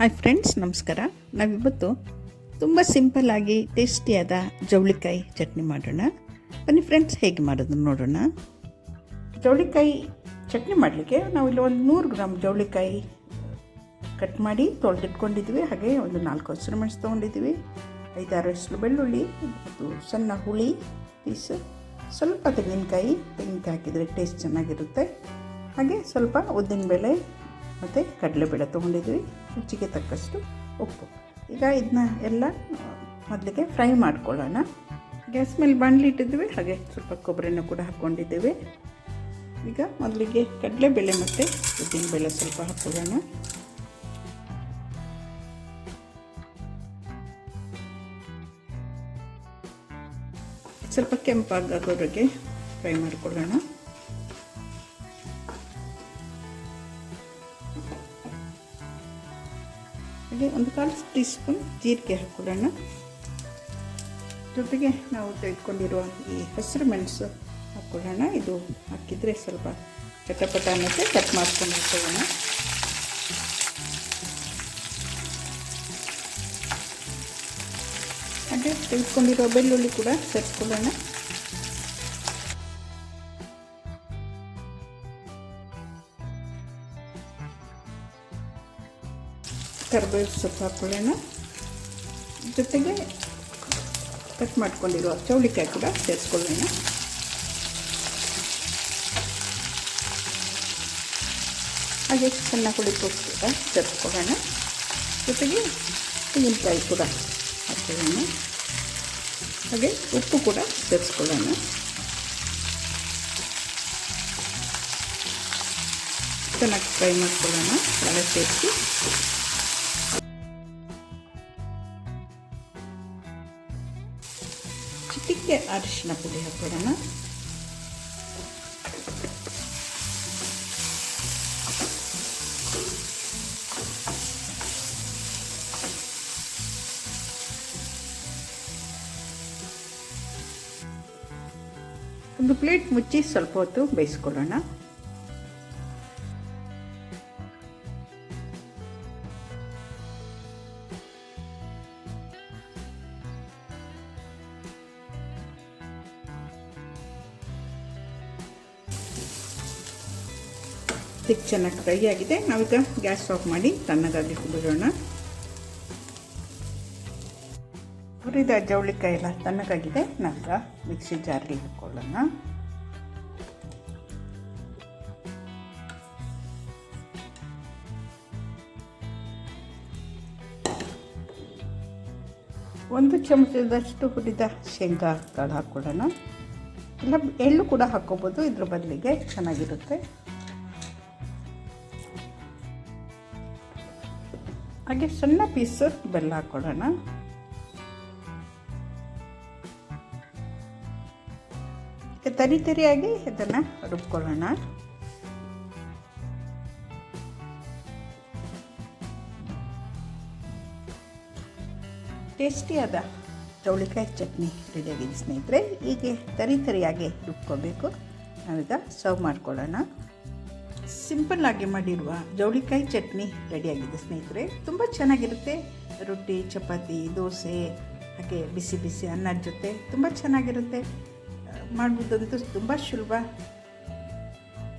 Hi friends ನಮಸ್ಕಾರ. ನಾವಿವತ್ತು ತುಂಬ ಸಿಂಪಲ್ಲಾಗಿ ಟೇಸ್ಟಿಯಾದ ಜವಳಿಕಾಯಿ ಚಟ್ನಿ ಮಾಡೋಣ. ಬನ್ನಿ ಫ್ರೆಂಡ್ಸ್ ಹೇಗೆ ಮಾಡೋದು ನೋಡೋಣ. ಜವಳಿಕಾಯಿ ಚಟ್ನಿ ಮಾಡಲಿಕ್ಕೆ ನಾವಿಲ್ಲಿ ಒಂದು ನೂರು ಗ್ರಾಮ್ ಜವಳಿಕಾಯಿ ಕಟ್ ಮಾಡಿ ತೊಳೆದಿಟ್ಕೊಂಡಿದ್ವಿ. ಹಾಗೆ ಒಂದು ನಾಲ್ಕು ಹಸಿರು ಮೆಣಸು ತೊಗೊಂಡಿದ್ವಿ. ಐದಾರು ಹೆಸರು ಬೆಳ್ಳುಳ್ಳಿ ಮತ್ತು ಸಣ್ಣ ಹುಳಿ ಪೀಸ್ ಸ್ವಲ್ಪ ತೆಂಗಿನಕಾಯಿ ತೆಂಗಿನಕಾಯಿ ಹಾಕಿದರೆ ಟೇಸ್ಟ್ ಚೆನ್ನಾಗಿರುತ್ತೆ. ಹಾಗೆ ಸ್ವಲ್ಪ ಉದ್ದಿನಬೇಳೆ ಮತ್ತು ಕಡಲೆಬೇಳೆ ತೊಗೊಂಡಿದ್ವಿ. ರುಚಿಗೆ ತಕ್ಕಷ್ಟು ಉಪ್ಪು. ಈಗ ಇದನ್ನ ಎಲ್ಲ, ಮೊದಲಿಗೆ ಫ್ರೈ ಮಾಡ್ಕೊಳ್ಳೋಣ. ಗ್ಯಾಸ್ ಮೇಲೆ ಬಾಣಲಿ ಇಟ್ಟಿದ್ವಿ ಹಾಗೆ ಸ್ವಲ್ಪ ಕೊಬ್ಬರಿನ ಕೂಡ ಹಾಕ್ಕೊಂಡಿದ್ದೇವೆ. ಈಗ ಮೊದಲಿಗೆ ಕಡಲೆಬೇಳೆ ಮತ್ತು ಉದ್ದಿನಬೇಳೆ ಸ್ವಲ್ಪ ಹಾಕ್ಕೊಳ್ಳೋಣ. ಸ್ವಲ್ಪ ಕೆಂಪಾಗೋರಿಗೆ ಫ್ರೈ ಮಾಡ್ಕೊಳ್ಳೋಣ. ಹಾಗೆ ಒಂದು ಕಾಲು ಟೀ ಜೀರಿಗೆ ಹಾಕ್ಕೊಳ್ಳೋಣ. ಜೊತೆಗೆ ನಾವು ತೆಗೆದುಕೊಂಡಿರುವ ಈ ಹಸಿರು ಮೆಣಸು ಹಾಕ್ಕೊಳ್ಳೋಣ. ಇದು ಹಾಕಿದರೆ ಸ್ವಲ್ಪ ಚಟಪಟ ಅನ್ನೋಕ್ಕೆ ಕಟ್ ಮಾಡ್ಕೊಂಡು ಹಾಕ್ಕೊಳ್ಳೋಣ ಹಾಗೆ ತೆಗೆದುಕೊಂಡಿರೋ ಬೆಳ್ಳುಳ್ಳಿ ಕೂಡ ಸೇರಿಸ್ಕೊಳ್ಳೋಣ ಕರಿಬೇವು ಸೊಪ್ಪು ಹಾಕೊಳ್ಳೋಣ. ಜೊತೆಗೆ ಕಟ್ ಮಾಡ್ಕೊಂಡಿರೋ ಚೌಳಿಕಾಯಿ ಕೂಡ ಸೇರಿಸ್ಕೊಳ್ಳೋಣ. ಹಾಗೆ ಸಣ್ಣ ಹುಳಿಕೊಟ್ಟು ಕೂಡ ಸೇರಿಸ್ಕೊಳ್ಳೋಣ. ಜೊತೆಗೆ ತೆಂಗಿನಕಾಯಿ ಕೂಡ ಹಾಕೊಳ್ಳೋಣ. ಹಾಗೆ ಉಪ್ಪು ಕೂಡ ಸೇರಿಸ್ಕೊಳ್ಳೋಣ. ಚೆನ್ನಾಗಿ ಫ್ರೈ ಮಾಡ್ಕೊಳ್ಳೋಣ. ಎಲ್ಲ ಸೇರಿಸಿ. ಚಿಟಿಕೆ ಅರಿಶಿನ ಪುಡಿ ಹಾಕೋಣ ಒಂದು ಪ್ಲೇಟ್ ಮುಚ್ಚಿ ಸ್ವಲ್ಪ ಹೊತ್ತು ಬೇಯಿಸ್ಕೊಳ್ಳೋಣ. ತಿಕ್ ಚೆನ್ನಾಗಿ ಫ್ರೈ ಆಗಿದೆ. ನಾವೀಗ ಗ್ಯಾಸ್ ಆಫ್ ಮಾಡಿ ತಣ್ಣಗಾಗಿ ಬಿಡೋಣ ಹುರಿದ ಜವಳಿಕಾಯಿ ಎಲ್ಲ ತಣ್ಣಗಾಗಿದೆ. ನಂತರ ಮಿಕ್ಸಿ ಜಾರಿಗೆ ಹಾಕ್ಕೊಳ್ಳೋಣ ಒಂದು ಚಮಚದಷ್ಟು ಹುರಿದ ಶೇಂಗಾ ಕಾಳು ಹಾಕ್ಕೊಡೋಣ ಇಲ್ಲ, ಎಳ್ಳು ಕೂಡ ಹಾಕ್ಕೋಬೋದು. ಇದ್ರ ಬದಲಿಗೆ ಚೆನ್ನಾಗಿರುತ್ತೆ. ಹಾಗೆ ಸಣ್ಣ ಪೀಸು ಬೆಲ್ಲ ಹಾಕ್ಕೊಳ್ಳೋಣ ತರಿ ತರಿಯಾಗಿ ಇದನ್ನು ರುಬ್ಕೊಳ್ಳೋಣ. ಟೇಸ್ಟಿಯಾದ ಚೌಳಿಕಾಯಿ ಚಟ್ನಿ ರೆಡಿಯಾಗಿದೆ ಸ್ನೇಹಿತರೆ, ಹೀಗೆ ತರಿ ತರಿಯಾಗಿ ರುಬ್ಕೋಬೇಕು. ನಾವೀಗ ಸರ್ವ್ ಮಾಡ್ಕೊಳ್ಳೋಣ. ಸಿಂಪಲ್ಲಾಗಿ ಮಾಡಿರುವ ಜವಳಿಕಾಯಿ ಚಟ್ನಿ ರೆಡಿಯಾಗಿದೆ ಸ್ನೇಹಿತರೆ. ತುಂಬ ಚೆನ್ನಾಗಿರುತ್ತೆ. ರೊಟ್ಟಿ, ಚಪಾತಿ, ದೋಸೆ, ಹಾಗೆ ಬಿಸಿ ಬಿಸಿ ಅನ್ನದ ಜೊತೆ ತುಂಬ ಚೆನ್ನಾಗಿರುತ್ತೆ. ಮಾಡುವುದಂತೂ ತುಂಬ ಸುಲಭ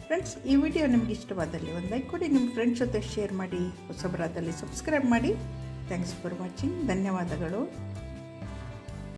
ಫ್ರೆಂಡ್ಸ್ ಈ ವಿಡಿಯೋ ನಿಮ್ಗೆ ಇಷ್ಟವಾದಲ್ಲಿ ಒಂದು ಲೈಕ್ ಕೊಡಿ, ನಿಮ್ಮ ಫ್ರೆಂಡ್ಸ್ ಜೊತೆ ಶೇರ್ ಮಾಡಿ, ಹೊಸಬರಾದಲ್ಲಿ ಸಬ್ಸ್ಕ್ರೈಬ್ ಮಾಡಿ. ಥ್ಯಾಂಕ್ಸ್ ಫಾರ್ ವಾಚಿಂಗ್ ಧನ್ಯವಾದಗಳು.